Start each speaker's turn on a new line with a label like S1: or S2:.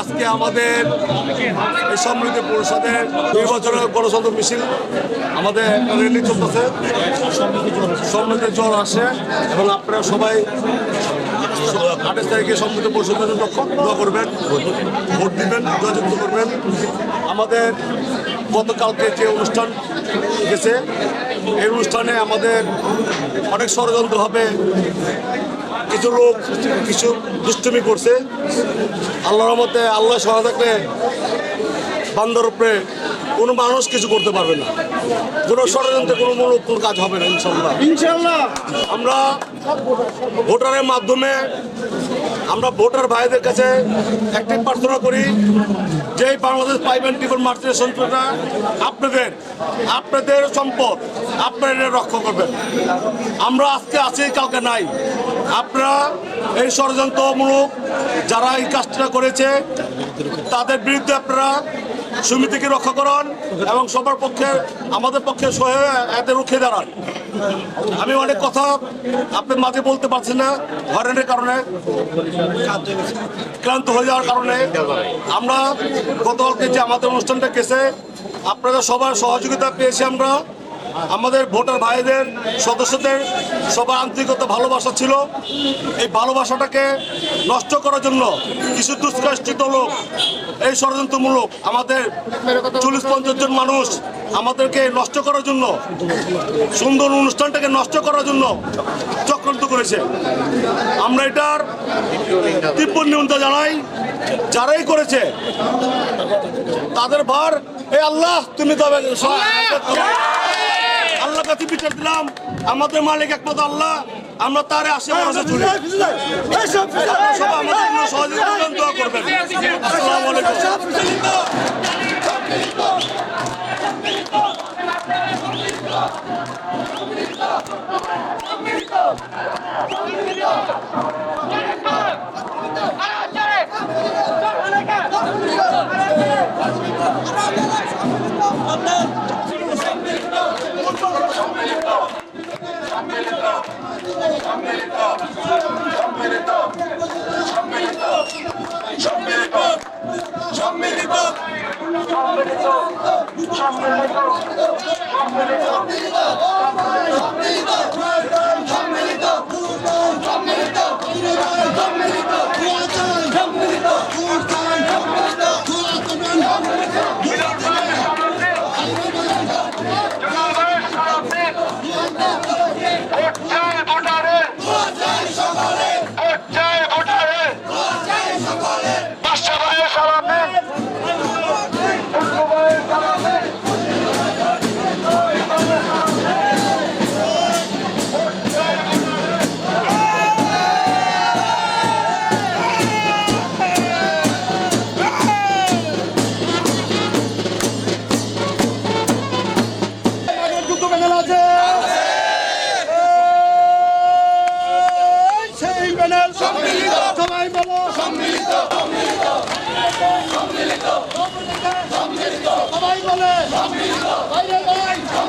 S1: আজকে আমাদের এই সমৃদ্ধি পরিষদের নির্বাচনের গণতন্ত্র মিছিল আমাদের র্যালি চলতেছে। সমৃদ্ধির জ্বর আসে এবং আপনারা সবাই আঠাশ তারিখে সমৃদ্ধ পরিষদের জন্য করবেন, ভোট দিবেন, জয়যুক্ত করবেন। আমাদের গতকালকে যে অনুষ্ঠান গেছে এই অনুষ্ঠানে আমাদের অনেক ষড়যন্ত্র হবে। কিছু লোক কিছু দুষ্টুমি করছে। আল্লাহর মতে আল্লাহ সহায় থাকলে বান্দার উপরে কোনো মানুষ কিছু করতে পারবে না। কোনো ষড়যন্ত্রে কোনো মূলক কোনো কাজ হবে না ইনশাল্লাহ ইনশাল্লাহ আমরা ভোটারের মাধ্যমে আমরা ভোটার ভাইদের কাছে একটি প্রার্থনা করি যে বাংলাদেশ পাইপ অ্যান্ড টিপল মার্চের সন্ত্রটা আপনাদের আপনাদের সম্পদ আপনারা রক্ষা করবেন। আমরা আজকে আছি, কাউকে নাই। আপনারা এই ষড়যন্ত্রমূলক যারা এই কাজটা করেছে, তাদের বিরুদ্ধে আপনারা সমিতিকে রক্ষা করান এবং সবার পক্ষে, আমাদের পক্ষে সহে এতে রুখে দাঁড়ান। আমি অনেক কথা আপনার মাঝে বলতে পারছি না হরেনের কারণে, ক্লান্ত হয়ে যাওয়ার কারণে। আমরা গতকালকে যে আমাদের অনুষ্ঠানটা কেসে আপনারা সবার সহযোগিতা পেয়েছি আমরা। আমাদের ভোটার ভাইদের, সদস্যদের সবার আন্তরিকতা, ভালোবাসা ছিল। এই ভালোবাসাটাকে নষ্ট করার জন্য কিছু দুষ্কৃষ্টিত লোক, এই ষড়যন্ত্রমূলক আমাদের চল্লিশ, পঞ্চাশ জন মানুষ আমাদেরকে নষ্ট করার জন্য, সুন্দর অনুষ্ঠানটাকে নষ্ট করার জন্য চক্রান্ত করেছে। আমরা এটার তীব্র নিয়ন্ত্রণ জানাই। যারাই করেছে, তাদের ভার, এ আল্লাহ, তুমি তবে কাছে বিচার দিলাম আমাদের মালিক একমাত্র আল্লাহ আমরা তারে আশেপাশে চলি সবাই আমাদের জন্য সহযোগিতা করবেন, দোয়া করবেন আসসালামু আলাইকুম সম্মিলিত সম্মিলিত সম্মিলিত সম্মিলিত সম্মিলিত সম্মিলিত সম্মিলিত সম্মিলিত সম্মিলিত প্যানেল। সম্মিলিত। সবাই
S2: বলো। সম্মিলিত। সম্মিলিত। সম্মিলিত। সবাই বলে। সম্মিলিত। বাইরে বাইরে